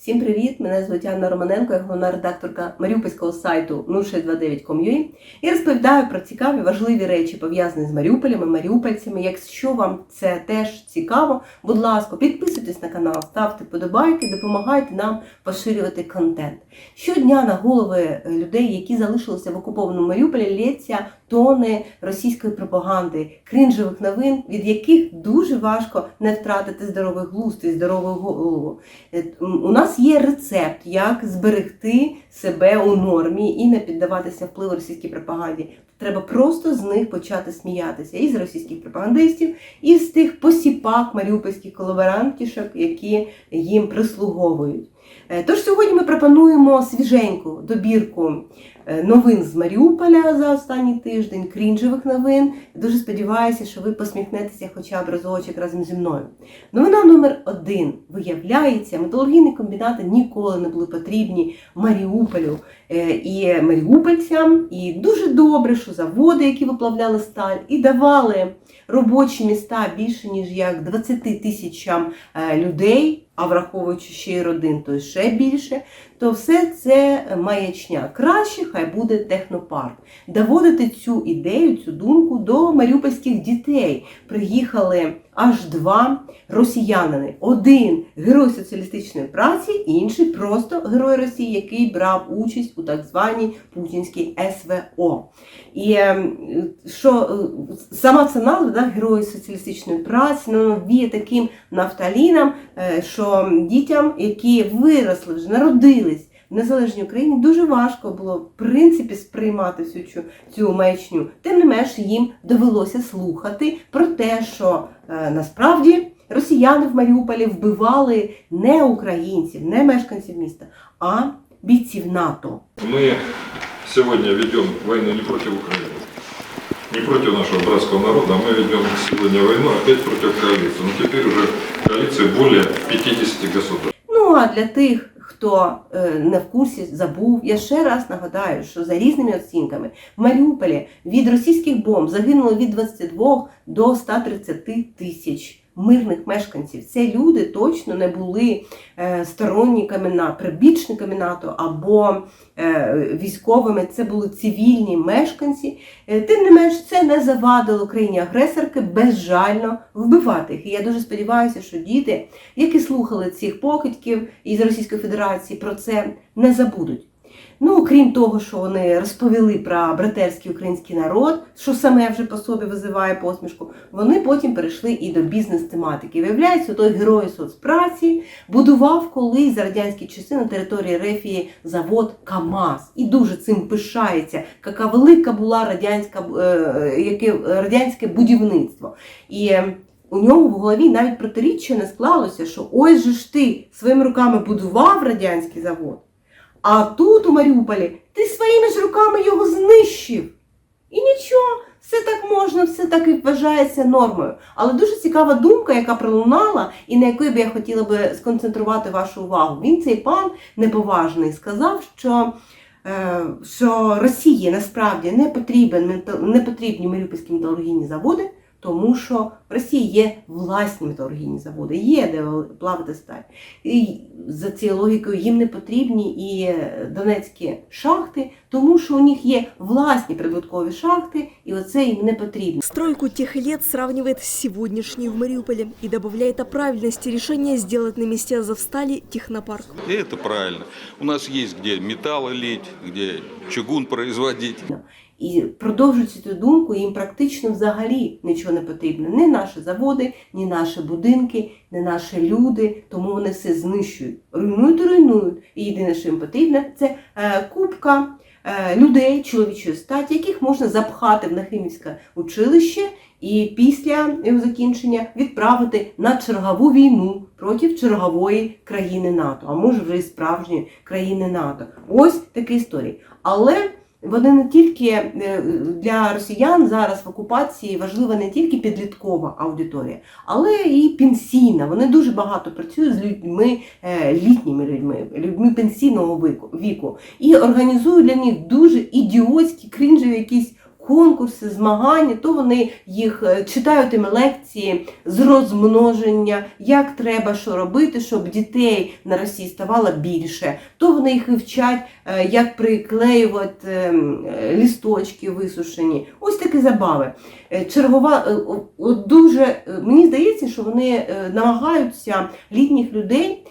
Всім привіт! Мене звуть Анна Романенко, я головна редакторка маріупольського сайту 0629.com.ua і розповідаю про цікаві важливі речі, пов'язані з Маріуполем і маріупольцями. Якщо вам це теж цікаво, будь ласка, підписуйтесь на канал, ставте подобайки, допомагайте нам поширювати контент. Щодня на голови людей, які залишилися в окупованому Маріуполі, лється тони російської пропаганди, крінжових новин, від яких дуже важко не втратити здоровий глузд і здорову голову. Е, У нас є рецепт, як зберегти себе у нормі і не піддаватися впливу російській пропаганді. Треба просто з них почати сміятися і з російських пропагандистів, і з тих посіпак маріупольських колаборантішок, які їм прислуговують. Е, Тож сьогодні ми пропонуємо свіженьку добірку е, новин з Маріуполя за останній тиждень, крінжевих новин. Дуже сподіваюся, що ви посміхнетеся хоча б разочок разом зі мною. Новина номер один. Виявляється, металургійні комбінати ніколи не були потрібні Маріуполю е, і маріупольцям. І дуже добре, що заводи, які виплавляли сталь, і давали робочі міста більше, ніж як 20 тисячам людей, а враховуючи ще й родин, то ще більше, то все це маячня. Краще хай буде технопарк. Доводити цю ідею, цю думку до маріупольських дітей. Приїхали аж два росіянини. Один герой соціалістичної праці, інший просто герой Росії, який брав участь у так званій путінській СВО. І е, що е, сама ця назва, да, герої соціалістичної праці, ну, таким нафталіном, е, що дітям, які виросли, вже народились незалежній Україні, дуже важко було в принципі сприймати всю цю, цю маячню. Тим не менш, їм довелося слухати про те, що е, насправді росіяни в Маріуполі вбивали не українців, не мешканців міста, а бійців НАТО. Мы сегодня ведем войну не против Украины, не против нашего братского народа, а мы ведем сегодня войну опять против коалиции. Но теперь уже коалиция более 50 государств. Ну а для тих, хто е, не в курсі забув, я ще раз нагадаю, що за різними оцінками в Маріуполі від російських бомб загинуло від 22 до 130 тисяч. Мирних мешканців це люди точно не були е, сторонниками НАТО, прибічниками НАТО або е, військовими. Це були цивільні мешканці. Е, Тим не менш, це не завадило країні агресорки безжально вбивати їх. І я дуже сподіваюся, що діти, які слухали цих покидьків із Російської Федерації, про це не забудуть. Ну, крім того, що вони розповіли про братерський український народ, що саме вже по собі визиває посмішку, вони потім перейшли і до бізнес-тематики. Виявляється, той герой соцпраці будував колись за радянські часи на території Рефії завод КАМАЗ і дуже цим пишається, яка велика була радянська, е, яке радянське будівництво. І е, у нього в голові навіть протиріччя не склалося, що ось же ж ти своїми руками будував радянський завод. А тут, у Маріуполі, ти своїми ж руками його знищив. І нічого, все так можна, все так і вважається нормою. Але дуже цікава думка, яка пролунала, і на якої б я хотіла би сконцентрувати вашу увагу. Він, цей пан неповажний, сказав, що, е, що Росії насправді не, потрібен, не потрібні маріупольські металургійні заводи, тому що в Росії є власні металургійні заводи, є де плавати сталь. І за цією логікою їм не потрібні і донецькі шахти, тому що у них є власні прибуткові шахти, і оце їм не потрібно. Стройку тех лет сравнивает с сегодняшней в Мариуполе и добавляет о правильности решения сделать на месте Азовстали технопарк. И это правильно. У нас есть где металлы лить, где чугун производить. І продовжуючи цю думку, їм практично взагалі нічого не потрібно. Ні наші заводи, ні наші будинки, ні наші люди, тому вони все знищують. Руйнують руйнують. І єдине, що їм потрібно, це е, купка е, людей чоловічої статі, яких можна запхати в Нахимівське училище і після його закінчення відправити на чергову війну проти чергової країни НАТО, а може вже і справжньої країни НАТО. Ось такі історії. Але вони не тільки е, для росіян зараз в окупації важлива не тільки підліткова аудиторія, але і пенсійна. Вони дуже багато працюють з людьми, е, літніми людьми, людьми пенсійного віку, і організують для них дуже ідіотські крінжеві якісь конкурси, змагання, то вони їх е, читають їм лекції з розмноження, як треба що робити, щоб дітей на Росії ставало більше. То вони їх і вчать, е, як приклеювати е, лісточки висушені. Ось такі забави. Чергова дуже мені здається, що вони намагаються літніх людей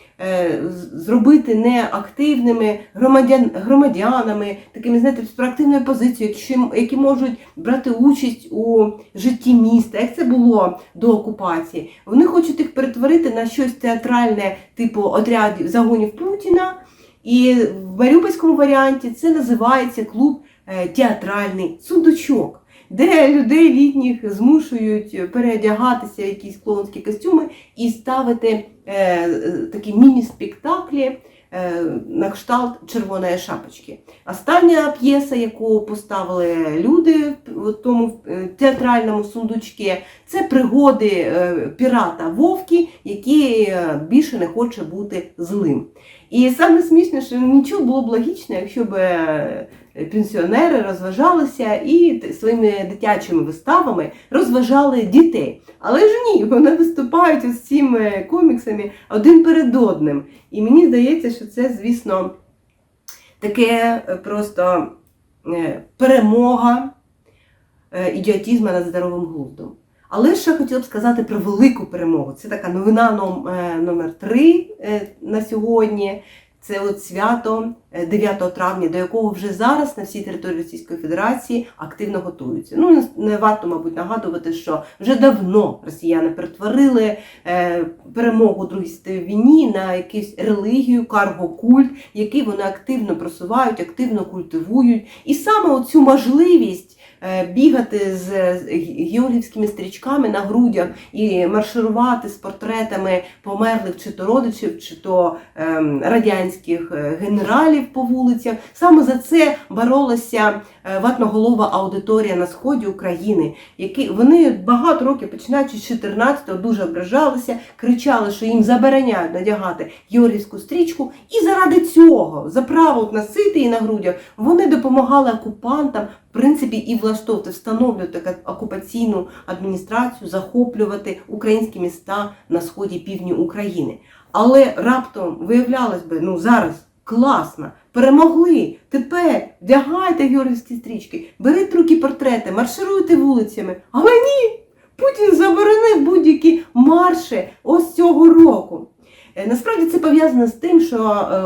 зробити неактивними громадян, громадянами, такими, знаєте, проактивною позицією, які, які можуть брати участь у житті міста, як це було до окупації. Вони хочуть їх перетворити на щось театральне, типу отрядів загонів Путіна. І в маріупольському варіанті це називається клуб е, театральний сундучок, де людей літніх змушують переодягатися в якісь клоунські костюми і ставити е, е, такі міні-спектаклі на кшталт червоної шапочки. Остання п'єса, яку поставили люди в тому е, театральному сундучці, це пригоди е, пірата Вовки, який е, більше не хоче бути злим. І саме що нічого було б логічно, якщо б е, пенсіонери розважалися і своїми дитячими виставами розважали дітей. Але ж ні, вони виступають із цими коміксами один перед одним. І мені здається, що це, звісно, таке е, просто е, перемога е, ідіотізму над здоровим глуздом. Але ще хотіла б сказати про велику перемогу. Це така новина ном- е, номер 3 на сьогодні. Це от свято е, 9 травня, до якого вже зараз на всій території Російської Федерації активно готуються. Ну не- варто, мабуть, нагадувати, що вже давно росіяни перетворили е, перемогу Другій світовій війні на якусь релігію, карго-культ, який вони активно просувають, активно культивують. І саме оцю можливість е, бігати з, георгівськими стрічками на грудях і марширувати з портретами померлих чи то родичів, чи то ем, радянських е, генералів по вулицях. Саме за це боролася е, ватноголова аудиторія на сході України, які вони багато років, починаючи з 14-го, дуже ображалися, кричали, що їм забороняють надягати георгівську стрічку, і заради цього, за право носити її на грудях, вони допомагали окупантам, в принципі, і влаштовувати, встановлювати окупаційну адміністрацію, захоплювати українські міста на сході півдні України. Але раптом виявлялось би, ну зараз класно, перемогли. Тепер вдягайте георгівські стрічки, беріть руки портрети, маршируйте вулицями. Але ні! Путін заборонив будь-які марші ось цього року. Е, Насправді це пов'язано з тим, що е,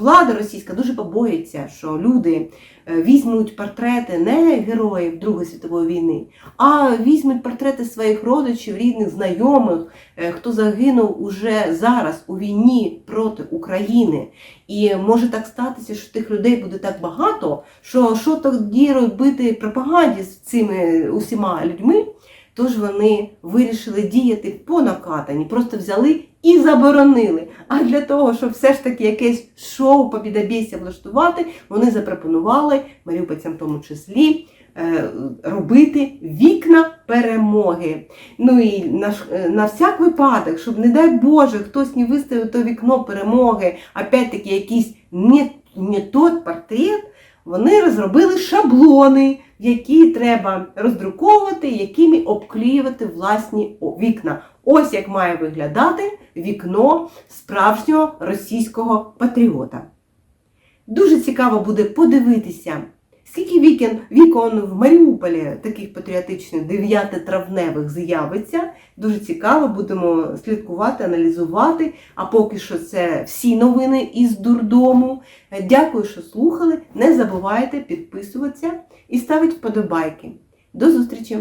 влада російська дуже побоїться, що люди е, візьмуть портрети не героїв Другої світової війни, а візьмуть портрети своїх родичів, рідних, знайомих, хто загинув уже зараз у війні проти України. І може так статися, що тих людей буде так багато, що що тоді робити пропаганді з цими усіма людьми. Тож вони вирішили діяти по накатанні, просто взяли і заборонили. А для того, щоб все ж таки якесь шоу побідобєсся влаштувати, вони запропонували маріупольцям в тому числі е, робити вікна перемоги. Ну і на, е, на всяк випадок, щоб, не дай Боже, хтось не виставив то вікно перемоги, опять-таки якийсь не, не тот портрет, вони розробили шаблони, які треба роздруковувати, якими обклеювати власні вікна. Ось як має виглядати вікно справжнього російського патріота. Дуже цікаво буде подивитися, скільки вікон, вікон в Маріуполі таких патріотичних 9 травневих з'явиться. Дуже цікаво, будемо слідкувати, аналізувати. А поки що це всі новини із дурдому. Е, Дякую, що слухали. Не забувайте підписуватися і ставити вподобайки. До зустрічі!